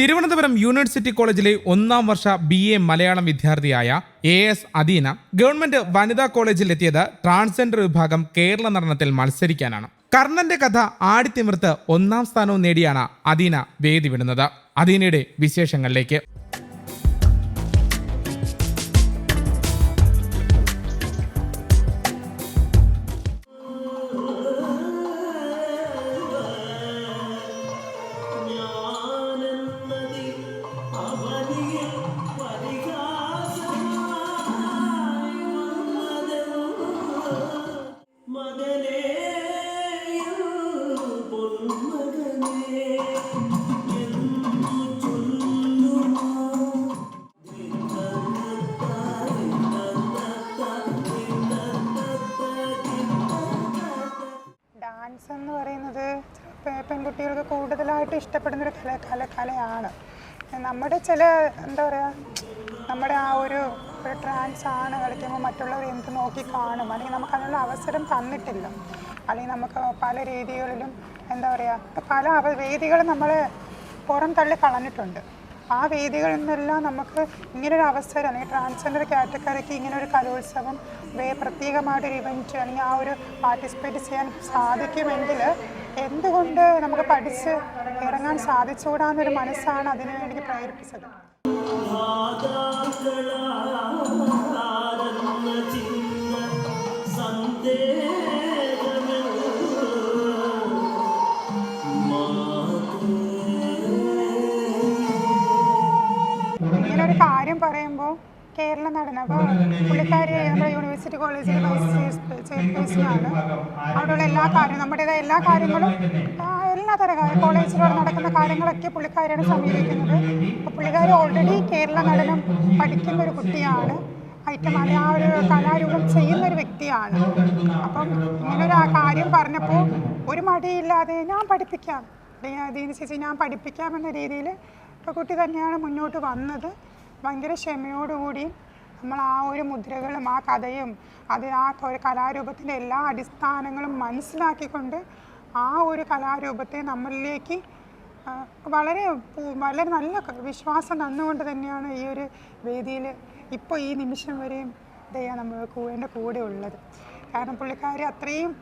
Thiruvananthapuram university കോളേജിലെ ഒന്നാം വർഷ B A Malayalam വിദ്യാർത്ഥിയായ എ എസ് അദീന ഗവൺമെന്റ് വനിതാ കോളേജിൽ എത്തിയത് ട്രാൻസ്ജെൻഡർ വിഭാഗം കേരള നടനത്തിൽ മത്സരിക്കാനാണ്. കർണന്റെ കഥ ആടിത്തിമിർത്ത് ഒന്നാം സ്ഥാനവും നേടിയാണ് അദീന വേദി വിടുന്നത് അദീനയുടെ വിശേഷങ്ങളിലേക്ക്. കൂടുതലായിട്ട് ഇഷ്ടപ്പെടുന്ന ഒരു കല കല കലയാണ്. നമ്മുടെ ചില എന്താ പറയുക നമ്മുടെ ആ ഒരു ട്രാൻസ് ആണ് കളിക്കുമ്പോൾ മറ്റുള്ളവർ എന്ത് നോക്കി കാണും. അല്ലെങ്കിൽ നമുക്ക് അതിനുള്ള അവസരം തന്നിട്ടില്ല. അല്ലെങ്കിൽ നമുക്ക് പല രീതികളിലും എന്താ പറയുക പല വേദികൾ നമ്മൾ പുറം തള്ളി കളഞ്ഞിട്ടുണ്ട്. ആ വേദികളിൽ നിന്നെല്ലാം നമുക്ക് ഇങ്ങനൊരു അവസരം അല്ലെങ്കിൽ ട്രാൻസ്ജെൻഡർ കാറ്റഗറിക്ക് ഇങ്ങനൊരു കലോത്സവം പ്രത്യേകമായിട്ടൊരു ഇവന്റ് അല്ലെങ്കിൽ ആ ഒരു പാർട്ടിസിപ്പേറ്റ് ചെയ്യാൻ സാധിക്കുമെങ്കിൽ എന്തുകൊണ്ട് നമുക്ക് പഠിച്ച് ഇറങ്ങാൻ സാധിച്ചുകൂടാന്നൊരു മനസ്സാണ് അതിനെ എനിക്ക് പ്രേരിപ്പിച്ചത്? കേരള നടന. അപ്പോൾ പുള്ളിക്കാരി നമ്മുടെ യൂണിവേഴ്സിറ്റി കോളേജിൽ വൈസ് ചെയർപേഴ്സണാണ് അവിടെയുള്ള എല്ലാ കാര്യവും നമ്മുടേതായ എല്ലാ കാര്യങ്ങളും ആ, എല്ലാ തര കോളേജിലൂടെ നടക്കുന്ന കാര്യങ്ങളൊക്കെ പുള്ളിക്കാരിയാണ് സമീപിക്കുന്നത്. അപ്പോൾ പുള്ളിക്കാരി ഓൾറെഡി കേരള നടനം പഠിക്കുന്ന ഒരു കുട്ടിയാണ്. ഐറ്റം അല്ലെ ആ ഒരു കലാരൂപം ചെയ്യുന്ന ഒരു വ്യക്തിയാണ്. അപ്പം ഇങ്ങനൊരു ആ കാര്യം പറഞ്ഞപ്പോൾ ഒരു മടിയില്ലാതെ ഞാൻ പഠിപ്പിക്കാം. ദീന ചേച്ചി ഞാൻ പഠിപ്പിക്കാം എന്ന രീതിയിൽ കുട്ടി തന്നെയാണ് മുന്നോട്ട് വന്നത്. ഭയങ്കര ക്ഷമയോടുകൂടി നമ്മൾ ആ ഒരു മുദ്രകളും ആ കഥയും അത് ഒരു കലാരൂപത്തിന്റെ എല്ലാ അടിസ്ഥാനങ്ങളും മനസ്സിലാക്കിക്കൊണ്ട് ആ ഒരു കലാരൂപത്തെ നമ്മളിലേക്ക് വളരെ വളരെ നല്ല വിശ്വാസം തന്നുകൊണ്ട് തന്നെയാണ് ഈ ഒരു വേദിയിൽ ഇപ്പോൾ ഈ നിമിഷം വരെയും ദയ നമ്മൾ എന്റെ കൂടെ ഉള്ളത്. കാരണം പുള്ളിക്കാരി അത്രയും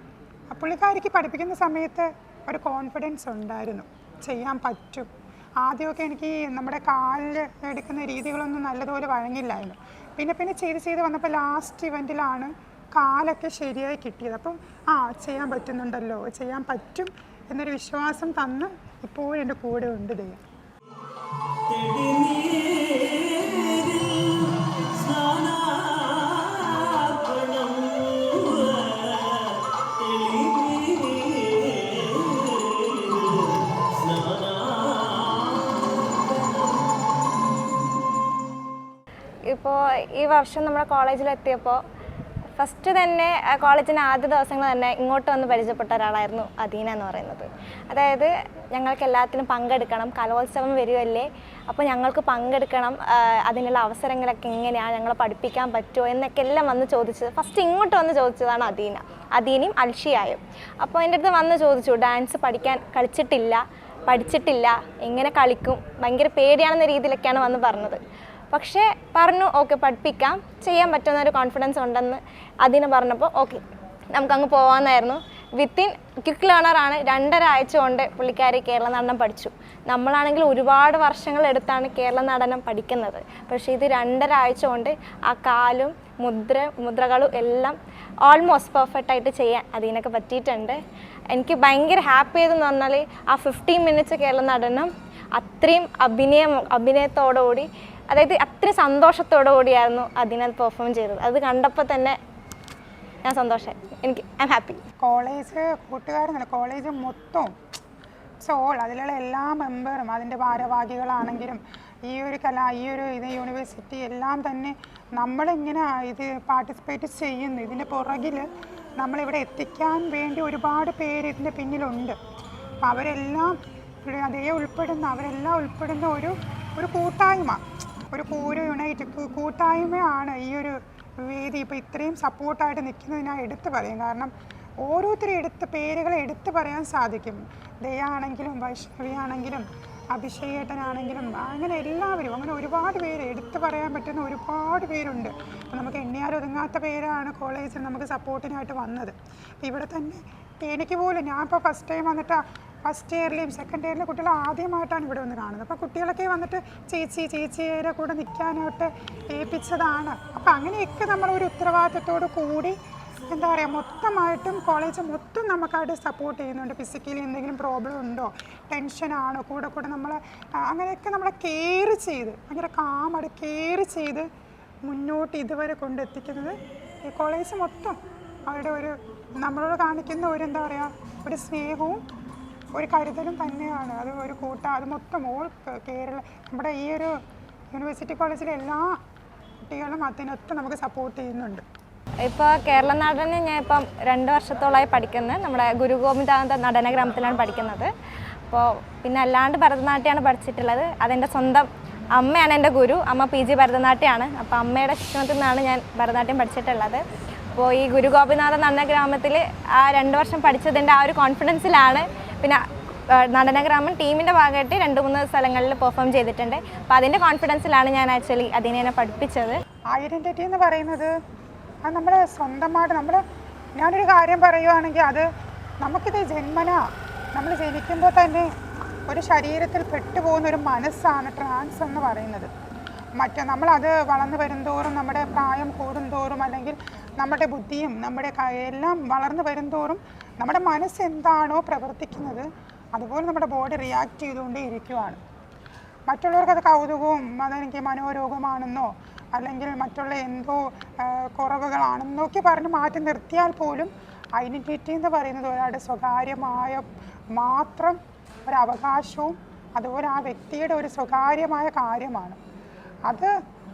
പുള്ളിക്കാരിക്ക് പഠിപ്പിക്കുന്ന സമയത്ത് ഒരു കോൺഫിഡൻസ് ഉണ്ടായിരുന്നു. ചെയ്യാൻ പറ്റും. ആദ്യമൊക്കെ എനിക്ക് നമ്മുടെ കാലിൽ എടുക്കുന്ന രീതികളൊന്നും നല്ലതുപോലെ വഴങ്ങില്ലായിരുന്നു. പിന്നെ പിന്നെ ചെയ്ത് ചെയ്ത് വന്നപ്പോൾ ലാസ്റ്റ് ഇവന്റിലാണ് കാലൊക്കെ ശരിയായി കിട്ടിയത്. അപ്പം ആ ചെയ്യാൻ പറ്റുന്നുണ്ടല്ലോ ചെയ്യാൻ പറ്റും എന്നൊരു വിശ്വാസം തന്ന് ഇപ്പോഴും എന്റെ കൂടെ ഉണ്ട് ദൈവം. ഇപ്പോൾ ഈ വർഷം നമ്മുടെ കോളേജിലെത്തിയപ്പോൾ ഫസ്റ്റ് തന്നെ കോളേജിന്റെ ആദ്യ ദിവസങ്ങൾ തന്നെ ഇങ്ങോട്ട് വന്ന് പരിചയപ്പെട്ട ഒരാളായിരുന്നു അദീന എന്ന് പറയുന്നത്. അതായത് ഞങ്ങൾക്ക് എല്ലാത്തിനും പങ്കെടുക്കണം കലോത്സവം വരുമല്ലേ അപ്പോൾ ഞങ്ങൾക്ക് പങ്കെടുക്കണം അതിനുള്ള അവസരങ്ങളൊക്കെ എങ്ങനെയാണ് ഞങ്ങളെ പഠിപ്പിക്കാൻ പറ്റുമോ എന്നൊക്കെ എല്ലാം വന്ന് ചോദിച്ചത്. ഫസ്റ്റ് ഇങ്ങോട്ട് വന്ന് ചോദിച്ചതാണ് അദീന. അദീനയും അൽഷിയായും. അപ്പോൾ എന്റെ അടുത്ത് വന്ന് ചോദിച്ചു ഡാൻസ് പഠിക്കാൻ കളിച്ചിട്ടില്ല പഠിച്ചിട്ടില്ല എങ്ങനെ കളിക്കും? ഭയങ്കര പേടിയാണെന്ന രീതിയിലൊക്കെയാണ് വന്ന് പറഞ്ഞത്. പക്ഷേ പറഞ്ഞു ഓക്കെ പഠിപ്പിക്കാം. ചെയ്യാൻ പറ്റുന്ന ഒരു കോൺഫിഡൻസ് ഉണ്ടെന്ന് അതിന് പറഞ്ഞപ്പോൾ ഓക്കെ നമുക്കങ്ങ് പോകാമെന്നായിരുന്നു വിത്തിൻ ക്വിക്ക് ലേണറാണ് രണ്ടര ആഴ്ച കൊണ്ട് പുള്ളിക്കാരി കേരള നടനം പഠിച്ചു. നമ്മളാണെങ്കിൽ ഒരുപാട് വർഷങ്ങൾ എടുത്താണ് കേരള നടനം പഠിക്കുന്നത്. പക്ഷേ ഇത് രണ്ടര ആഴ്ച കൊണ്ട് ആ കാലും മുദ്ര മുദ്രകളും എല്ലാം ഓൾമോസ്റ്റ് പെർഫെക്റ്റ് ആയിട്ട് ചെയ്യാൻ അതിനൊക്കെ പറ്റിയിട്ടുണ്ട്. എനിക്ക് ഭയങ്കര ഹാപ്പി ചെയ്തെന്ന് പറഞ്ഞാൽ ആ ഫിഫ്റ്റീൻ മിനിറ്റ്സ് കേരള നടനം അത്രയും അഭിനയം അഭിനയത്തോടുകൂടി അതായത് അത്രയും സന്തോഷത്തോടു കൂടിയായിരുന്നു അതിനകത്ത് പെർഫോം ചെയ്തത്. അത് കണ്ടപ്പോൾ തന്നെ ഞാൻ സന്തോഷമായി എനിക്ക് ഐ എം ഹാപ്പി കോളേജ് കൂട്ടുകാരെന്നല്ല കോളേജ് മൊത്തം സോൾ അതിലുള്ള എല്ലാ മെമ്പറും അതിന്റെ ഭാരവാഹികളാണെങ്കിലും ഈ ഒരു കല ഈ ഒരു ഇത് യൂണിവേഴ്സിറ്റി എല്ലാം തന്നെ നമ്മളിങ്ങനെ ഇത് പാർട്ടിസിപ്പേറ്റ് ചെയ്യുന്നു. ഇതിന്റെ പുറകിൽ നമ്മളിവിടെ എത്തിക്കാൻ വേണ്ടി ഒരുപാട് പേര് ഇതിന്റെ പിന്നിലുണ്ട്. അപ്പം അവരെല്ലാം അതേ ഉൾപ്പെടുന്ന അവരെല്ലാം ഉൾപ്പെടുന്ന ഒരു ഒരു കൂട്ടായ്മ. ഒരു ഒരു യുണൈറ്റ് കൂട്ടായ്മയാണ് ഈ ഒരു വേദി. ഇപ്പോൾ ഇത്രയും സപ്പോർട്ടായിട്ട് നിൽക്കുന്നത് ഞാൻ എടുത്തു പറയും. കാരണം ഓരോരുത്തരും എടുത്ത് പേരുകളെ എടുത്തു പറയാൻ സാധിക്കും. ദയാണെങ്കിലും വൈഷ്ണവി ആണെങ്കിലും അഭിഷേകേട്ടനാണെങ്കിലും അങ്ങനെ എല്ലാവരും അങ്ങനെ ഒരുപാട് പേര് എടുത്തു പറയാൻ പറ്റുന്ന ഒരുപാട് പേരുണ്ട്. അപ്പോൾ നമുക്ക് എണ്ണിയാൽ ഒതുങ്ങാത്ത പേരാണ് കോളേജിൽ നമുക്ക് സപ്പോർട്ടിനായിട്ട് വന്നത്. ഇവിടെ തന്നെ എനിക്ക് പോലും ഞാൻ ഇപ്പോൾ ഫസ്റ്റ് ടൈം വന്നിട്ട് ഫസ്റ്റ് ഇയറിലെയും സെക്കൻഡ് ഇയറിലെ കുട്ടികൾ ആദ്യമായിട്ടാണ് ഇവിടെ വന്ന് കാണുന്നത്. അപ്പോൾ കുട്ടികളൊക്കെ വന്നിട്ട് ചേച്ചി ചേച്ചിയുടെ കൂടെ നിൽക്കാനായിട്ട് ഏൽപ്പിച്ചതാണ്. അപ്പോൾ അങ്ങനെയൊക്കെ നമ്മൾ ഒരു ഉത്തരവാദിത്തത്തോട് കൂടി എന്താ പറയുക മൊത്തമായിട്ടും കോളേജ് മൊത്തം നമുക്കായിട്ട് സപ്പോർട്ട് ചെയ്യുന്നുണ്ട്. ഫിസിക്കലി എന്തെങ്കിലും പ്രോബ്ലം ഉണ്ടോ? ടെൻഷനാണോ കൂടെ കൂടെ നമ്മൾ അങ്ങനെയൊക്കെ നമ്മളെ കെയർ ചെയ്ത് ഭയങ്കര കാമായിട്ട് കെയർ ചെയ്ത് മുന്നോട്ട് ഇതുവരെ കൊണ്ടെത്തിക്കുന്നത് ഈ കോളേജ് മൊത്തം അവരുടെ ഒരു നമ്മളോട് കാണിക്കുന്ന ഒരു എന്താ പറയുക ഒരു സ്നേഹവും ഒരു കരുതലും തന്നെയാണ്. അത് ഒരു കൂട്ടം അത് മൊത്തം ഓൾ കേരള നമ്മുടെ ഈ ഒരു യൂണിവേഴ്സിറ്റി കോളേജിലെ എല്ലാ കുട്ടികളും അതിനൊത്ത് നമുക്ക് സപ്പോർട്ട് ചെയ്യുന്നുണ്ട്. ഇപ്പോൾ കേരള നടന് ഞാൻ ഇപ്പം രണ്ട് വർഷത്തോളമായി പഠിക്കുന്നത് നമ്മുടെ ഗുരു ഗോവിന്ദാനന്ദ നടന ഗ്രാമത്തിലാണ് പഠിക്കുന്നത്. അപ്പോൾ പിന്നെ അല്ലാണ്ട് ഭരതനാട്യമാണ് പഠിച്ചിട്ടുള്ളത്. അതെന്റെ സ്വന്തം അമ്മയാണ് എന്റെ ഗുരു. അമ്മ പി ജി ഭരതനാട്യമാണ് അപ്പോൾ അമ്മയുടെ ശിക്ഷണത്തിൽ നിന്നാണ് ഞാൻ ഭരതനാട്യം പഠിച്ചിട്ടുള്ളത്. അപ്പോൾ ഈ ഗുരു ഗോപിനാഥ നടന ഗ്രാമത്തിൽ ആ രണ്ട് വർഷം പഠിച്ചതിന്റെ ആ ഒരു കോൺഫിഡൻസിലാണ് പിന്നെ നടനഗ്രാമം ടീമിന്റെ ഭാഗമായിട്ട് രണ്ട് മൂന്ന് സ്ഥലങ്ങളിൽ പെർഫോം ചെയ്തിട്ടുണ്ട്. അപ്പോൾ അതിന്റെ കോൺഫിഡൻസിലാണ് ഞാൻ ആക്ച്വലി അതിനെ പഠിപ്പിച്ചത്. ഐഡന്റിറ്റി എന്ന് പറയുന്നത് അത് നമ്മൾ സ്വന്തമായിട്ട് നമ്മൾ ഞാനൊരു കാര്യം പറയുവാണെങ്കിൽ അത് നമുക്കിത് ജന്മന. നമ്മൾ ജനിക്കുമ്പോൾ തന്നെ ഒരു ശരീരത്തിൽ പെട്ടുപോകുന്ന ഒരു മനസ്സാണ് ട്രാൻസ് എന്ന് പറയുന്നത്. മറ്റേ നമ്മളത് വളർന്നു വരുംതോറും നമ്മുടെ പ്രായം കൂടുന്തോറും അല്ലെങ്കിൽ നമ്മുടെ ബുദ്ധിയും നമ്മുടെ എല്ലാം വളർന്നു വരുംതോറും നമ്മുടെ മനസ്സ് എന്താണോ പ്രവർത്തിക്കുന്നത് അതുപോലെ നമ്മുടെ ബോഡി റിയാക്ട് ചെയ്തുകൊണ്ടേ ഇരിക്കുവാണ് മറ്റുള്ളവർക്ക് അത് കൗതുകവും അതെനിക്ക് മനോരോഗമാണെന്നോ അല്ലെങ്കിൽ മറ്റുള്ള എന്തോ കുറവുകളാണെന്നൊക്കെ പറഞ്ഞ് മാറ്റി നിർത്തിയാൽ പോലും ഐഡന്റിറ്റി എന്ന് പറയുന്നത് ഒരാളുടെ സ്വകാര്യമായ മാത്രം ഒരവകാശവും അതുപോലെ ആ വ്യക്തിയുടെ ഒരു സ്വകാര്യമായ കാര്യമാണ്. അത്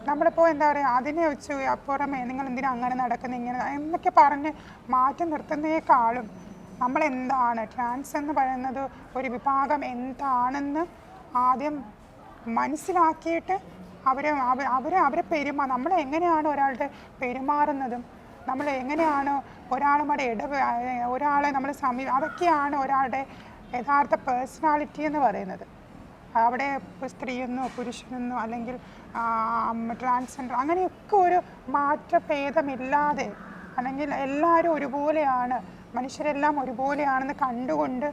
നമ്മളിപ്പോൾ എന്താ പറയുക അതിനെ വെച്ച് അപ്പുറമേ നിങ്ങൾ എന്തിനാ അങ്ങനെ നടക്കുന്നത് ഇങ്ങനെ എന്നൊക്കെ പറഞ്ഞ് മാറ്റി നിർത്തുന്നേക്കാളും നമ്മൾ എന്താണ് ട്രാൻസ് എന്ന് പറയുന്നത് ഒരു വിഭാഗം എന്താണെന്ന് ആദ്യം മനസ്സിലാക്കിയിട്ട് അവരെ അവ- അവരെ അവരെ പെരുമാ നമ്മൾ എങ്ങനെയാണ് ഒരാളുടെ പെരുമാറുന്നതും നമ്മൾ എങ്ങനെയാണ് ഒരാളുമായിട്ട് ഇടപെ ഒരാളെ നമ്മൾ സമീപ അതൊക്കെയാണ് ഒരാളുടെ യഥാർത്ഥ പേഴ്സണാലിറ്റി എന്ന് പറയുന്നത്. അവിടെ സ്ത്രീയെന്നോ പുരുഷനെന്നോ അല്ലെങ്കിൽ ട്രാൻസ്ജെൻഡർ അങ്ങനെയൊക്കെ ഒരു മാറ്റഭേദമില്ലാതെ അല്ലെങ്കിൽ എല്ലാവരും ഒരുപോലെയാണ് മനുഷ്യരെല്ലാം ഒരുപോലെയാണെന്ന് കണ്ടുകൊണ്ട്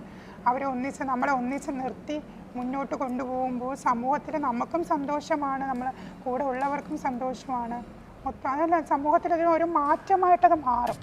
അവരെ ഒന്നിച്ച് നമ്മളെ ഒന്നിച്ച് നിർത്തി മുന്നോട്ട് കൊണ്ടുപോകുമ്പോൾ സമൂഹത്തിൽ നമുക്കും സന്തോഷമാണ് നമ്മൾ കൂടെ ഉള്ളവർക്കും സന്തോഷമാണ്. മൊത്തം അതല്ല സമൂഹത്തിൽ ഒരു മാറ്റമായിട്ടത് മാറും.